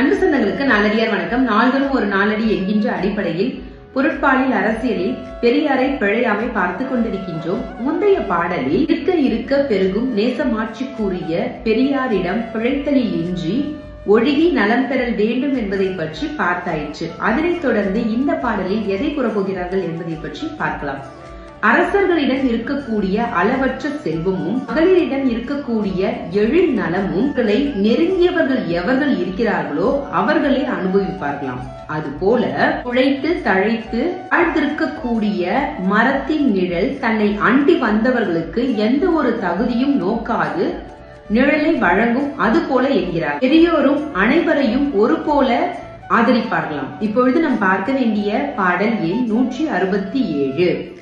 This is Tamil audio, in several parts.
அன்பு சொந்தங்களுக்கு நாளடியார் வணக்கம். நாள்தோறும் ஒரு நாளடி என்கின்ற அடிப்படையில் பொருட்பாலில் அரசியலில் பெரியாரை பிழையாமை பார்த்து கொண்டிருக்கின்றோம். முந்தைய பாடலில் இருக்க இருக்க பெருகும் நேசமாட்சி கூறிய பெரியாரிடம் பிழைத்தலில் இன்றி ஒழுகி நலம் பெறல் வேண்டும் என்பதை பற்றி பார்த்தாயிற்று. அதனைத் தொடர்ந்து இந்த பாடலில் எதை கூறப்போகிறார்கள் என்பதை பற்றி பார்க்கலாம். அரசர்களிடம் இருக்கக்கூடிய அளவற்ற செல்வமும் மகளிரிடம் இருக்கக்கூடிய எழில் நலமும் களை நெருங்கியவர்கள் எவர்கள் இருக்கிறார்களோ அவர்களே அனுபவிப்பார்களாம். அதுபோல உழைத்து தழைத்து வாழ்ந்திருக்கக்கூடிய மரத்தின் நிழல் தன்னை அண்டி வந்தவர்களுக்கு எந்த ஒரு தகுதியும் நோக்காது நிழலை வழங்கும் அது போல என்கிறார். பெரியோரும் அனைவரையும் ஒரு போல ஆதரிப்பார்களாம். இப்பொழுது நாம் பார்க்க வேண்டிய பாடல் எண் நூற்றி அறுபத்தி ஏழு.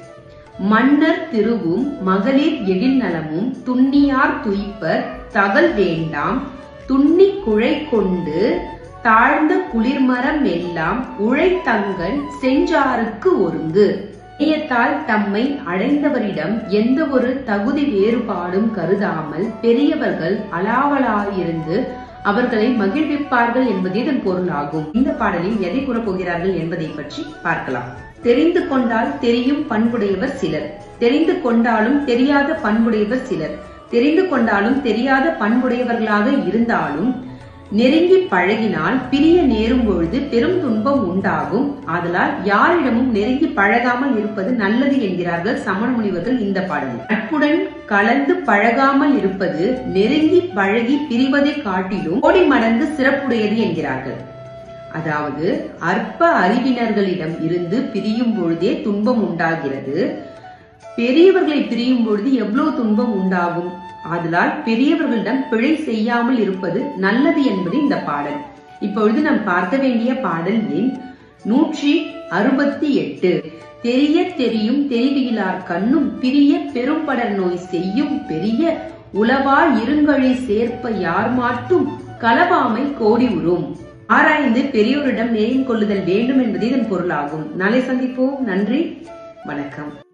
மன்னர் திருவும் மகளிர் எழில் நலமும் துண்ணியார் துய்ப்பர் தகல் வேண்டாம். துண்ணி குழை கொண்டு தாழ்ந்த குளிர்மரம் எல்லாம் உழைத்தங்கன் செஞ்சாருக்கு ஒருங்கு. இணையத்தால் தம்மை அடைந்தவரிடம் எந்த ஒரு தகுதி வேறுபாடும் கருதாமல் பெரியவர்கள் அலாவலாயிருந்து அவர்களை மகிழ்விப்பார்கள் என்பதே இதன் பொருளாகும் இந்த பாடலில் எதை கூறப்போகிறார்கள் என்பதை பற்றி பார்க்கலாம். தெரிந்து கொண்டால் தெரியும் பண்புடையவர் சிலர். தெரிந்து கொண்டாலும் தெரியாத பண்புடையவர் சிலர். தெரிந்து கொண்டாலும் தெரியாத பண்புடையவர்களாக இருந்தாலும் நெருங்கி பழகினால் பிரிய நேரும் பொழுது பெரும் துன்பம் உண்டாகும். ஆதலால் யாரிடமும் நெருங்கி பழகாமல் இருப்பது நல்லது என்கிறார்கள் சமண முனிவர்கள் இந்த பாடலில். நட்புடன் கலந்து பழகாமல் இருப்பது நெருங்கி பழகி பிரிவதை காட்டிலும் கோடி மடங்கு சிறப்புடையது என்கிறார்கள். அதாவது அற்ப அறிவினர்களிடம் இருந்து பிரியும் பொழுதே துன்பம் உண்டாகிறது. பெரியவர்களை பிரியும் பொழுது எவ்வளவு துன்பம் உண்டாகும். ஆதலால் பெரியவர்களிடம் பிழை செய்யாமல் இருப்பது நல்லது என்பது இந்த பாடல். இப்பொழுது நாம் பார்க்க வேண்டிய பாடல் எண் நூற்றி அறுபத்தி எட்டு. தெரிய தெரியும் தெரிவிலார் கண்ணும் பிரிய பெரும்படர் நோய் செய்யும் பெரிய உளவா இருங்கழி சேர்ப்ப யார் மாட்டும் களவாமை கோடி உறும். ஆராய்ந்து பெரியோரிடம் நேயம் கொள்ளுதல் வேண்டும் என்பதே இதன் பொருளாகும். நாளை சந்திப்போம். நன்றி. வணக்கம்.